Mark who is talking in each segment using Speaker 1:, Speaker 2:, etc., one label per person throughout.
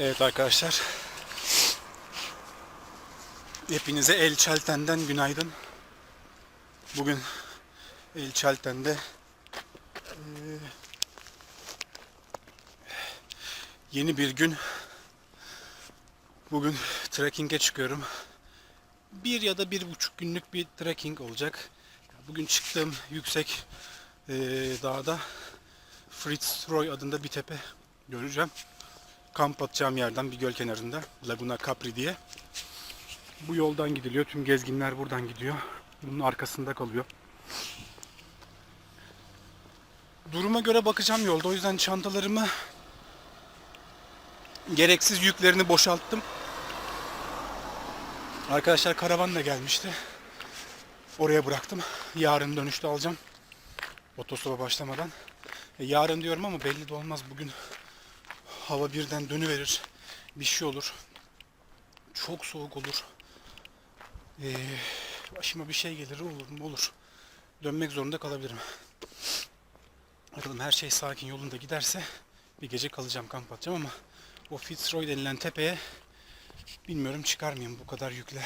Speaker 1: Evet arkadaşlar. Hepinize El Çelten'den günaydın. Bugün El Çelten'de yeni bir gün. Bugün trekking'e çıkıyorum. Bir ya da bir buçuk günlük bir trekking olacak. Bugün çıktığım yüksek dağda Fitzroy adında bir tepe göreceğim kamp atacağım yerden bir göl kenarında Laguna Capri diye. Bu yoldan gidiliyor. Tüm gezginler buradan gidiyor. Bunun arkasında kalıyor. Duruma göre bakacağım yolda. O yüzden çantalarımı gereksiz yüklerini boşalttım. Arkadaşlar karavan da gelmişti. Oraya bıraktım. Yarın dönüşte alacağım. Otostopa başlamadan. E, yarın diyorum ama belli de olmaz. Bugün hava birden dönüverir. Bir şey olur. Çok soğuk olur. Ee, başıma bir şey gelir olur mu olur. Dönmek zorunda kalabilirim. Bakalım her şey sakin yolunda giderse bir gece kalacağım kamp atacağım ama o Fitzroy denilen tepeye bilmiyorum çıkar mıyım bu kadar yükle.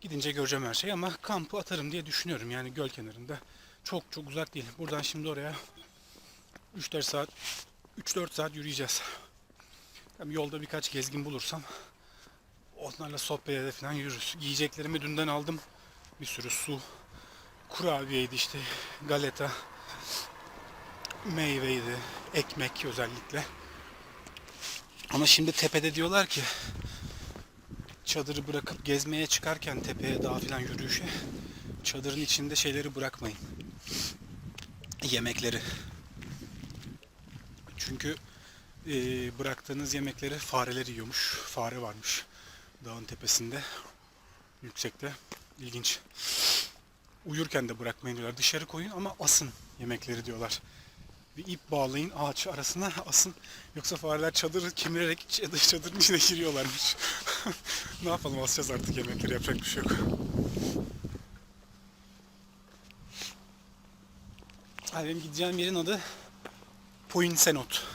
Speaker 1: Gidince göreceğim her şeyi ama kampı atarım diye düşünüyorum yani göl kenarında. Çok çok uzak değil. Buradan şimdi oraya 3-4 saat 3-4 saat yürüyeceğiz. Tabii yolda birkaç gezgin bulursam onlarla sohbet ede falan yürürüz. Yiyeceklerimi dünden aldım. Bir sürü su, kurabiyeydi işte, galeta, meyveydi, ekmek özellikle. Ama şimdi tepede diyorlar ki çadırı bırakıp gezmeye çıkarken tepeye dağa falan yürüyüşe çadırın içinde şeyleri bırakmayın. Yemekleri. Çünkü e, bıraktığınız yemekleri fareler yiyormuş. Fare varmış dağın tepesinde. Yüksekte. İlginç. Uyurken de bırakmayın diyorlar. Dışarı koyun ama asın yemekleri diyorlar. Bir ip bağlayın ağaç arasına asın. Yoksa fareler çadırı kemirerek çadır, çadırın içine giriyorlarmış. ne yapalım asacağız artık yemekleri yapacak bir şey yok. Abi benim gideceğim yerin adı Point Senot.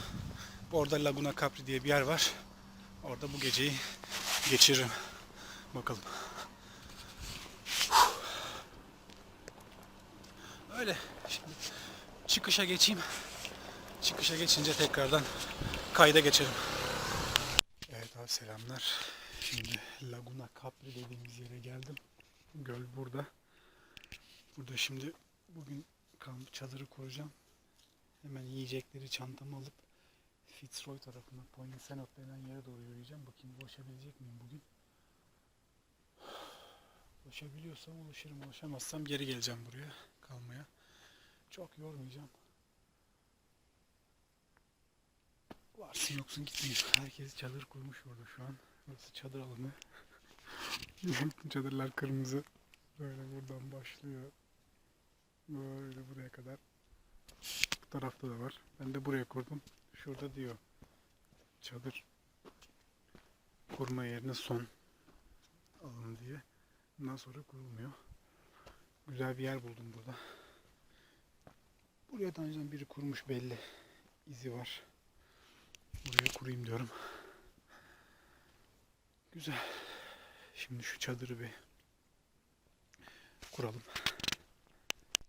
Speaker 1: Orada Laguna Capri diye bir yer var. Orada bu geceyi geçiririm. Bakalım. Öyle. Şimdi çıkışa geçeyim. Çıkışa geçince tekrardan kayda geçelim. Evet abi selamlar. Şimdi Laguna Capri dediğimiz yere geldim. Göl burada. Burada şimdi bugün kamp çadırı kuracağım. Hemen yiyecekleri çantamı alıp Fitzroy tarafına Point Senot denen yere doğru yürüyeceğim. Bakayım ulaşabilecek miyim bugün? Ulaşabiliyorsam ulaşırım. Ulaşamazsam geri geleceğim buraya kalmaya. Çok yormayacağım. Varsın yoksun gitmeyin. Herkes çadır kurmuş burada şu an. Burası çadır alanı. Çadırlar kırmızı. Böyle buradan başlıyor. Böyle buraya kadar. Tarafta da var. Ben de buraya kurdum. Şurada diyor. Çadır kurma yerine son alın diye. Bundan sonra kurulmuyor. Güzel bir yer buldum burada. Buraya daha önceden biri kurmuş belli. izi var. Buraya kurayım diyorum. Güzel. Şimdi şu çadırı bir kuralım.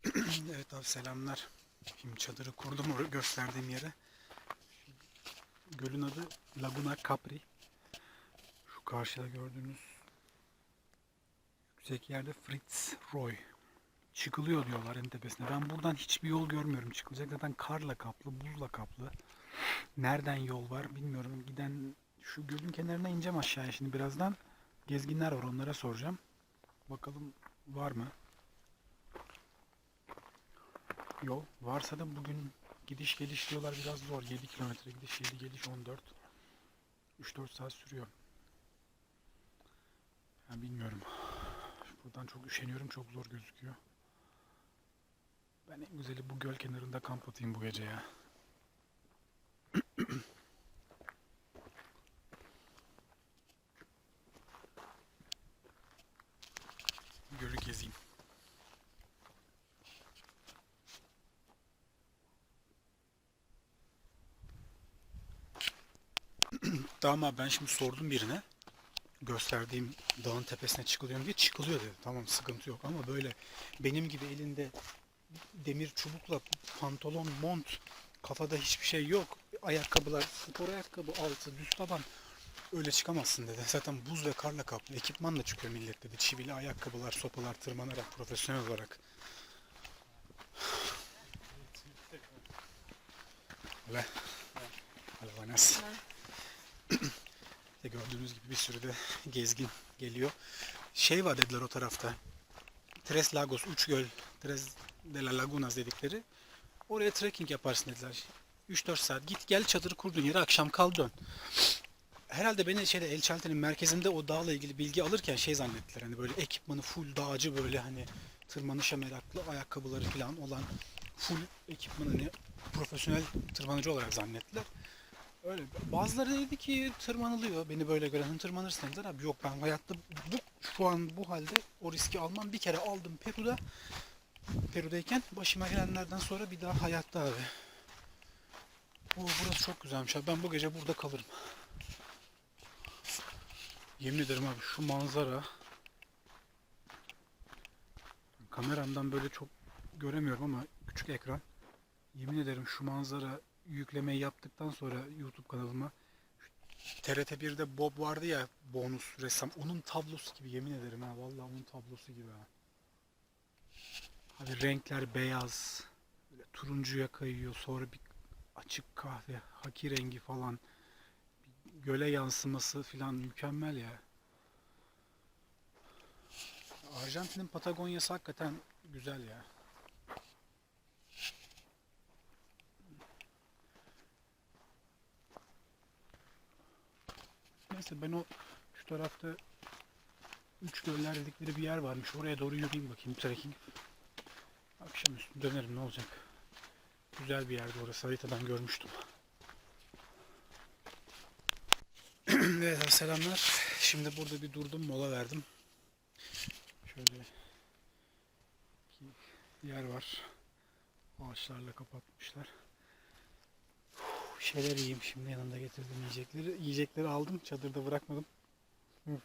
Speaker 1: evet abi selamlar. Şimdi çadırı kurdum oraya gösterdiğim yere. Gölün adı Laguna Capri. Şu karşıda gördüğünüz yüksek yerde Fritz Roy. Çıkılıyor diyorlar en tepesine. Ben buradan hiçbir yol görmüyorum çıkılacak. Zaten karla kaplı, buzla kaplı. Nereden yol var bilmiyorum. Giden şu gölün kenarına ineceğim aşağıya şimdi birazdan. Gezginler var onlara soracağım. Bakalım var mı? Yol. Varsa da bugün gidiş geliş diyorlar biraz zor. 7 kilometre gidiş 7 geliş 14. 3-4 saat sürüyor. Ben bilmiyorum. Buradan çok üşeniyorum. Çok zor gözüküyor. Ben en güzeli bu göl kenarında kamp atayım bu gece ya. Hatta ama ben şimdi sordum birine. Gösterdiğim dağın tepesine çıkılıyor diye çıkılıyor dedi. Tamam sıkıntı yok ama böyle benim gibi elinde demir çubukla pantolon, mont, kafada hiçbir şey yok. Ayakkabılar, spor ayakkabı, altı, düz taban. Öyle çıkamazsın dedi. Zaten buz ve karla kaplı. Ekipmanla çıkıyor millet dedi. Çivili ayakkabılar, sopalar tırmanarak profesyonel olarak. Hola. Hola, buenas. İşte gördüğünüz gibi bir sürü de gezgin geliyor. Şey var dediler o tarafta. Tres Lagos, Üç Göl, Tres de la Lagunas dedikleri. Oraya trekking yaparsın dediler. 3-4 saat git gel çadırı kurduğun yere akşam kal dön. Herhalde beni şeyde El Chalte'nin merkezinde o dağla ilgili bilgi alırken şey zannettiler. Hani böyle ekipmanı full dağcı böyle hani tırmanışa meraklı ayakkabıları falan olan full ekipmanı hani profesyonel tırmanıcı olarak zannettiler. Öyle. Bazıları dedi ki tırmanılıyor. Beni böyle gören tırmanırsın dediler. Abi yok ben hayatta bu şu an bu halde o riski almam. Bir kere aldım Peru'da. Peru'dayken başıma gelenlerden sonra bir daha hayatta abi. Oo, burası çok güzelmiş abi. Ben bu gece burada kalırım. Yemin ederim abi şu manzara kameramdan böyle çok göremiyorum ama küçük ekran. Yemin ederim şu manzara yüklemeyi yaptıktan sonra YouTube kanalıma TRT 1'de Bob vardı ya bonus ressam onun tablosu gibi yemin ederim ha vallahi onun tablosu gibi ha. Abi renkler beyaz böyle turuncuya kayıyor sonra bir açık kahve haki rengi falan bir göle yansıması filan mükemmel ya. Arjantin'in Patagonya'sı hakikaten güzel ya. Neyse ben o şu tarafta üç göller dedikleri bir yer varmış. Oraya doğru yürüyeyim bakayım trekking. Akşamüstü dönerim ne olacak. Güzel bir yerdi orası. Haritadan görmüştüm. evet selamlar. Şimdi burada bir durdum mola verdim. Şöyle bir yer var. Ağaçlarla kapatmışlar. Şeyler yiyeyim şimdi yanında getirdim yiyecekleri. Yiyecekleri aldım çadırda bırakmadım.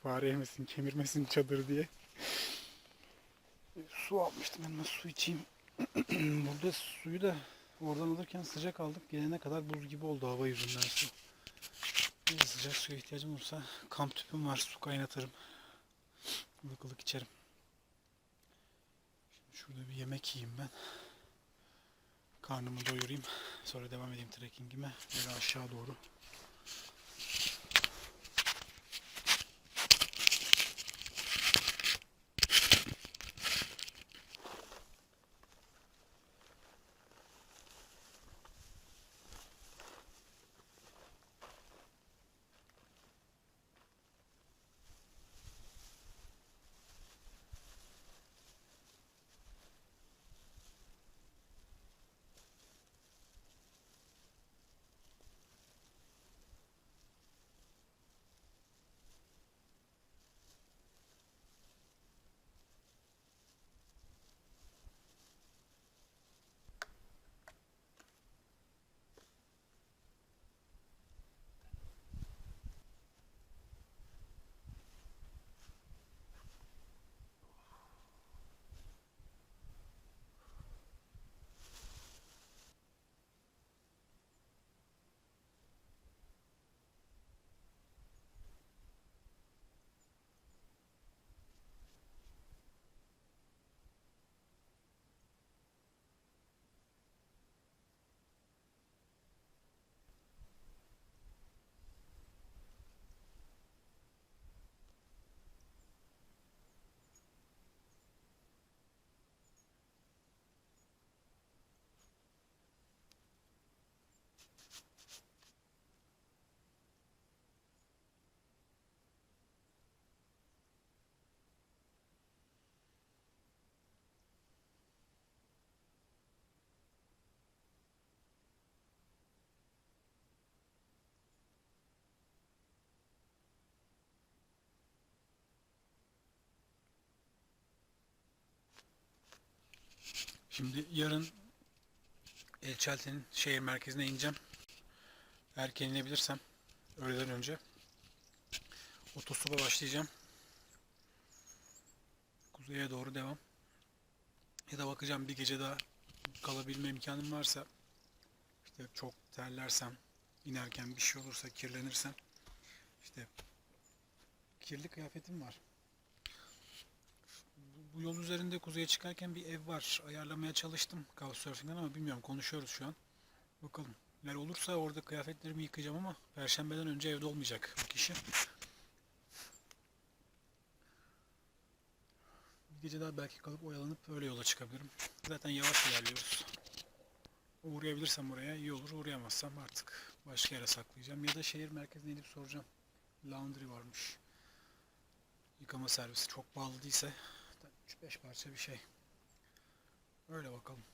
Speaker 1: Fare yemesin, kemirmesin çadır diye. Su almıştım yanıma su içeyim. Burada suyu da oradan alırken sıcak aldık. Gelene kadar buz gibi oldu hava yüzünden su. Neyse sıcak suya ihtiyacım olursa kamp tüpüm var su kaynatırım. Ilık ılık içerim. Şimdi şurada bir yemek yiyeyim ben. Karnımı doyurayım. Sonra devam edeyim trekkingime. Böyle aşağı doğru. Şimdi yarın El Chalte'nin şehir merkezine ineceğim. Erken inebilirsem öğleden önce. Otostopa başlayacağım. Kuzeye doğru devam. Ya da bakacağım bir gece daha kalabilme imkanım varsa işte çok terlersem inerken bir şey olursa kirlenirsem işte kirli kıyafetim var. Bu- yol üzerinde kuzeye çıkarken bir ev var. Ayarlamaya çalıştım Couchsurfing'den ama bilmiyorum konuşuyoruz şu an. Bakalım. Eğer olursa orada kıyafetlerimi yıkayacağım ama Perşembeden önce evde olmayacak bu kişi. Bir gece daha belki kalıp oyalanıp öyle yola çıkabilirim. Zaten yavaş ilerliyoruz. Uğrayabilirsem oraya iyi olur. Uğrayamazsam artık başka yere saklayacağım. Ya da şehir merkezine inip soracağım. Laundry varmış. Yıkama servisi çok pahalı değilse 3-5 parça bir şey. Öyle bakalım.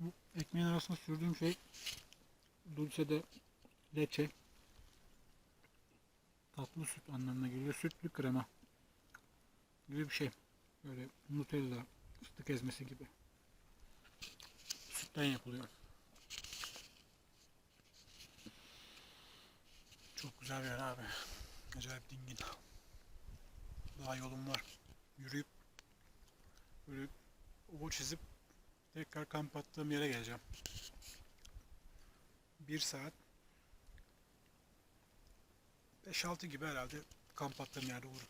Speaker 1: Bu ekmeğin arasına sürdüğüm şey dulce de leche tatlı süt anlamına geliyor. Sütlü krema gibi bir şey. Böyle Nutella, fıstık ezmesi gibi. Sütten yapılıyor. Çok güzel bir yer abi. Acayip dingin. Daha yolum var. Yürüyüp böyle o çizip tekrar kamp attığım yere geleceğim. Bir saat 5-6 gibi herhalde kamp attığım yerde olurum.